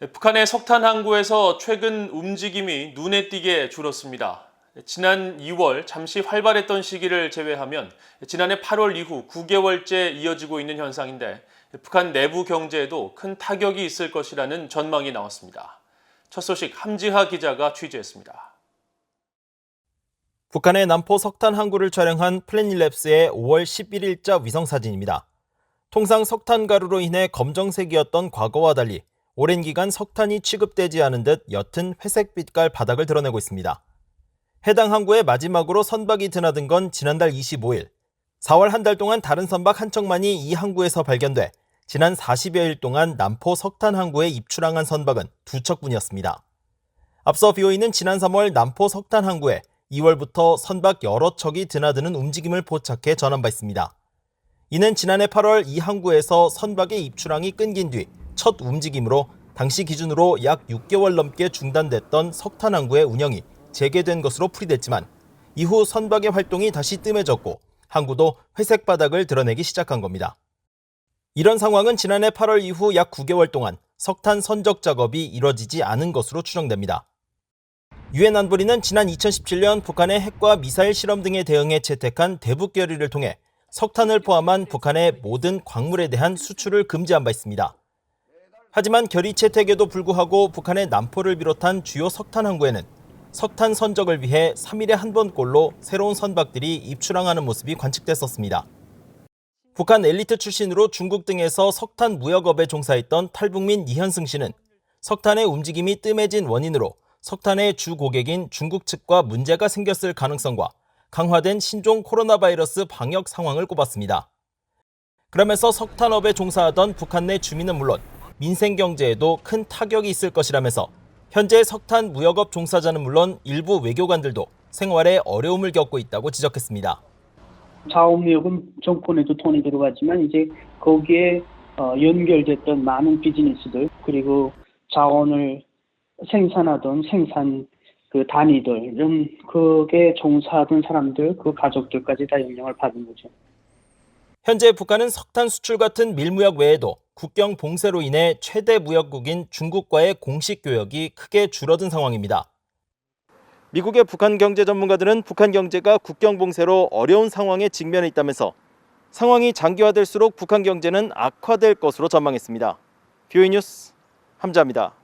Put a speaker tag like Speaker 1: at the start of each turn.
Speaker 1: 북한의 석탄 항구에서 최근 움직임이 눈에 띄게 줄었습니다. 지난 2월 잠시 활발했던 시기를 제외하면 지난해 8월 이후 9개월째 이어지고 있는 현상인데 북한 내부 경제에도 큰 타격이 있을 것이라는 전망이 나왔습니다. 첫 소식 함지하 기자가 취재했습니다.
Speaker 2: 북한의 남포 석탄 항구를 촬영한 플래닛랩스의 5월 11일자 위성 사진입니다. 통상 석탄 가루로 인해 검정색이었던 과거와 달리 오랜 기간 석탄이 취급되지 않은 듯 옅은 회색 빛깔 바닥을 드러내고 있습니다. 해당 항구에 마지막으로 선박이 드나든 건 지난달 25일. 4월 한 달 동안 다른 선박 한 척만이 이 항구에서 발견돼 지난 40여일 동안 남포 석탄 항구에 입출항한 선박은 두 척뿐이었습니다. 앞서 BOE는 지난 3월 남포 석탄 항구에 2월부터 선박 여러 척이 드나드는 움직임을 포착해 전한 바 있습니다. 이는 지난해 8월 이 항구에서 선박의 입출항이 끊긴 뒤 첫 움직임으로 당시 기준으로 약 6개월 넘게 중단됐던 석탄 항구의 운영이 재개된 것으로 풀이됐지만 이후 선박의 활동이 다시 뜸해졌고 항구도 회색 바닥을 드러내기 시작한 겁니다. 이런 상황은 지난해 8월 이후 약 9개월 동안 석탄 선적 작업이 이뤄지지 않은 것으로 추정됩니다. 유엔 안보리는 지난 2017년 북한의 핵과 미사일 실험 등에 대응해 채택한 대북 결의를 통해 석탄을 포함한 북한의 모든 광물에 대한 수출을 금지한 바 있습니다. 하지만 결의 채택에도 불구하고 북한의 남포를 비롯한 주요 석탄 항구에는 석탄 선적을 위해 3일에 한 번꼴로 새로운 선박들이 입출항하는 모습이 관측됐었습니다. 북한 엘리트 출신으로 중국 등에서 석탄 무역업에 종사했던 탈북민 이현승 씨는 석탄의 움직임이 뜸해진 원인으로 석탄의 주 고객인 중국 측과 문제가 생겼을 가능성과 강화된 신종 코로나 바이러스 방역 상황을 꼽았습니다. 그러면서 석탄업에 종사하던 북한 내 주민은 물론 민생 경제에도 큰 타격이 있을 것이라면서 현재 석탄 무역업 종사자는 물론 일부 외교관들도 생활에 어려움을 겪고 있다고 지적했습니다.
Speaker 3: 자원무역은 정권에도 돈이 들어가지만 이제 거기에 어, 연결됐던 많은 비즈니스들 그리고 자원을 생산하던 생산 그 단위들 이런 그게 종사하던 사람들 그 가족들까지 다 영향을 받은 거죠.
Speaker 2: 현재 북한은 석탄 수출 같은 밀무역 외에도 국경 봉쇄로 인해 최대 무역국인 중국과의 공식 교역이 크게 줄어든 상황입니다. 미국의 북한 경제 전문가들은 북한 경제가 국경 봉쇄로 어려운 상황에 직면해 있다면서 상황이 장기화될수록 북한 경제는 악화될 것으로 전망했습니다. 뷰이 뉴스 함자입니다.